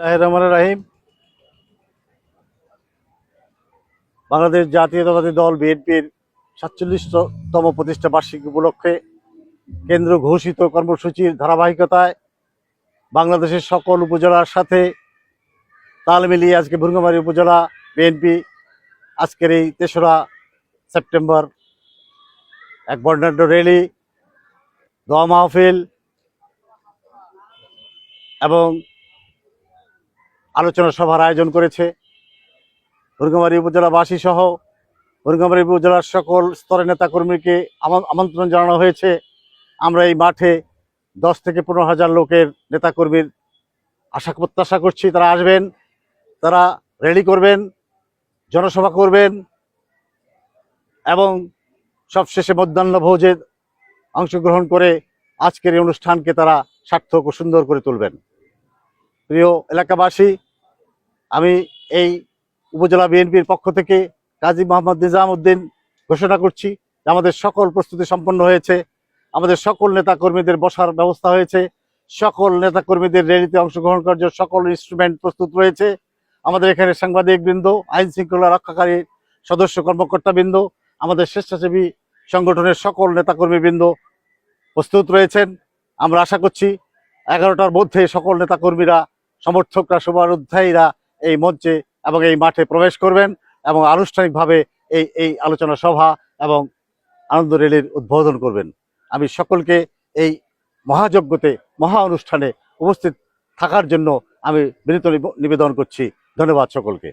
রহমান রাহিম। বাংলাদেশ জাতীয়তাবাদী দল বিএনপির সাতচল্লিশতম প্রতিষ্ঠা বার্ষিকী উপলক্ষে কেন্দ্র ঘোষিত কর্মসূচির ধারাবাহিকতায় বাংলাদেশের সকল উপজেলার সাথে তাল মিলিয়ে আজকে ভুরঙ্গামারী উপজেলা বিএনপি আজকের এই তেসরা সেপ্টেম্বর এক বর্ণাঢ্য র্যালি, দোয়া মাহফিল এবং আলোচনা সভার আয়োজন করেছে। দুর্গামারী উপজেলাবাসী সহ দুর্গামারী উপজেলার সকল স্তরের নেতাকর্মীকে আমা- আমন্ত্রণ জানানো হয়েছে। আমরা এই মাঠে দশ থেকে পনেরো হাজার লোকের নেতাকর্মীর আশা প্রত্যাশা করছি, তারা আসবেন, তারা রেলি করবেন, জনসভা করবেন এবং সবশেষে মধ্যাহ্ন ভোজে অংশগ্রহণ করে আজকের এই অনুষ্ঠানকে তারা সার্থক ও সুন্দর করে তুলবেন। প্রিয় এলাকাবাসী আমি এই উপজেলা বিএনপির পক্ষ থেকে কাজী মোহাম্মদ নিজাম উদ্দিন ঘোষণা করছি আমাদের সকল প্রস্তুতি সম্পন্ন হয়েছে। আমাদের সকল নেতাকর্মীদের বসার ব্যবস্থা হয়েছে। সকল নেতাকর্মীদের র্যালিতে অংশগ্রহণ করার জন্য সকল ইনস্ট্রুমেন্ট প্রস্তুত রয়েছে। আমাদের এখানে সাংবাদিক বৃন্দ আইন শৃঙ্খলা রক্ষাকারী সদস্য কর্মকর্তা বৃন্দ আমাদের স্বেচ্ছাসেবী সংগঠনের সকল নেতাকর্মী বৃন্দ প্রস্তুত রয়েছেন। আমরা আশা করছি এগারোটার মধ্যে সকল নেতাকর্মীরা, সমর্থকরা শুভানুধ্যায়ীরা এই মঞ্চে এবং এই মাঠে প্রবেশ করবেন এবং আনুষ্ঠানিকভাবে এই এই আলোচনা সভা এবং আনন্দ রেলের উদ্বোধন করবেন। আমি সকলকে এই মহাযজ্ঞতে, মহা অনুষ্ঠানে উপস্থিত থাকার জন্য আমি বিনীত নিবেদন করছি। ধন্যবাদ সকলকে।